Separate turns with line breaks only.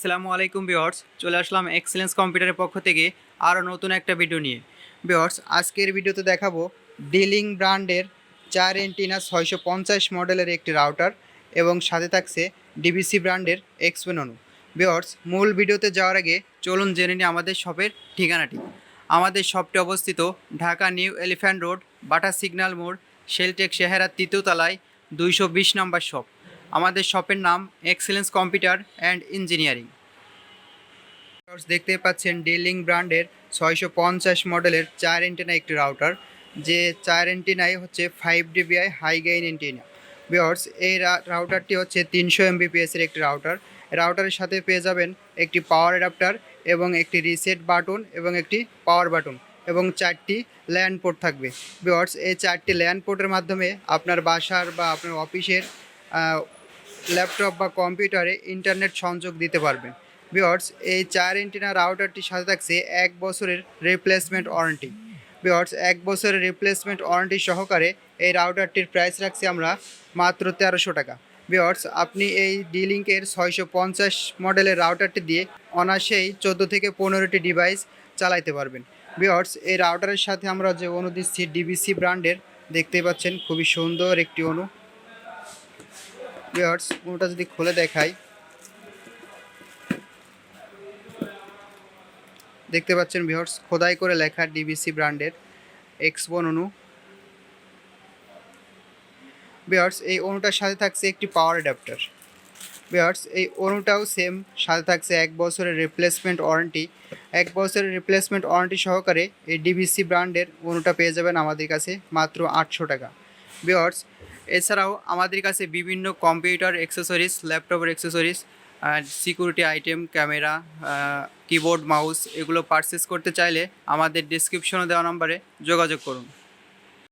আসসালামু আলাইকুম বিয়ার্স চলে আসলাম এক্সেলেন্স কম্পিউটারের পক্ষ থেকে আরও নতুন একটা ভিডিও নিয়ে। বিয়ার্স আজকের ভিডিওতে দেখাবো ডিলিং ব্র্যান্ডের চার এন্টিনা ছয়শো পঞ্চাশ মডেলের একটি রাউটার এবং সাথে থাকছে ডিবিসি ব্র্যান্ডের এক্সপেননু বিয়ার্স মূল ভিডিওতে যাওয়ার আগে চলুন জেনে নিই আমাদের শপের ঠিকানাটি। আমাদের শপটি অবস্থিত Dhaka new elephant road Bata signal মোড় শেলটেক শেহারার তৃতীয়তলায় দুইশো বিশ নম্বর শপ আমাদের শপের নাম এক্সেলেন্স কম্পিউটার অ্যান্ড ইঞ্জিনিয়ারিং দেখতে পাচ্ছেন ডিলিং ব্র্যান্ডের ছয়শো পঞ্চাশ মডেলের চার এন্টিনা একটি রাউটার যে চার এন্টিনাই হচ্ছে five dBi high gain antenna বিয়ার্স এই রাউটারটি হচ্ছে তিনশো এমবিপিএসের একটি রাউটার রাউটারের সাথে পেয়ে যাবেন একটি পাওয়ার অ্যাডাপ্টার এবং একটি রিসেট বাটন এবং একটি পাওয়ার বাটন এবং চারটি ল্যান্ড পোর্ট থাকবে। বিয়ার্স এই চারটি ল্যান্ড পোর্টের মাধ্যমে আপনার বাসার বা আপনার অফিসের ল্যাপটপ বা কম্পিউটারে ইন্টারনেট সংযোগ দিতে পারবেন বিয়ার্স এই চার এন্টিনা রাউটারটির সাথে থাকছে এক বছরের রিপ্লেসমেন্ট ওয়ারেন্টি বিয়ার্স এক বছরের রিপ্লেসমেন্ট ওয়ারেন্টি সহকারে এই রাউটারটির প্রাইস রাখছি আমরা মাত্র তেরোশো টাকা। বিয়ার্স আপনি এই ডিলিঙ্কের ছয়শো পঞ্চাশ মডেলের রাউটারটি দিয়ে অনায়াসেই চোদ্দ থেকে পনেরোটি ডিভাইস চালাইতে পারবেন। বিয়ার্স এই রাউটারের সাথে আমরা যে অনু দিচ্ছি ডিবিসি ব্র্যান্ডের দেখতেই পাচ্ছেন খুবই সুন্দর একটি অনু। ভিউয়ার্স কোনটা যদি খুলে দেখাই। দেখতে পাচ্ছেন ভিউয়ার্স খোদাই করে লেখা ডিবিসি ব্র্যান্ডের এক্সবন অনু। ভিউয়ার্স এই অনুটার সাথে থাকছে একটি পাওয়ার অ্যাডাপ্টার ভিউয়ার্স এই অনুটাও সেম সাথে থাকছে এক বছরের রিপ্লেসমেন্ট ওয়ারেন্টি এক বছরের রিপ্লেসমেন্ট ওয়ারেন্টি সহকারে এই ডিবিসি ব্র্যান্ডের অনুটা পেয়ে যাবেন আমাদের কাছে মাত্র আটশো টাকা। ভিউয়ার্স এছাড়াও আমাদের কাছে বিভিন্ন কম্পিউটার অ্যাক্সেসরিজ ল্যাপটপের accessories security item camera keyboard mouse এগুলো পারচেস করতে চাইলে আমাদের ডিসক্রিপশনে দেওয়া নম্বরে যোগাযোগ করুন।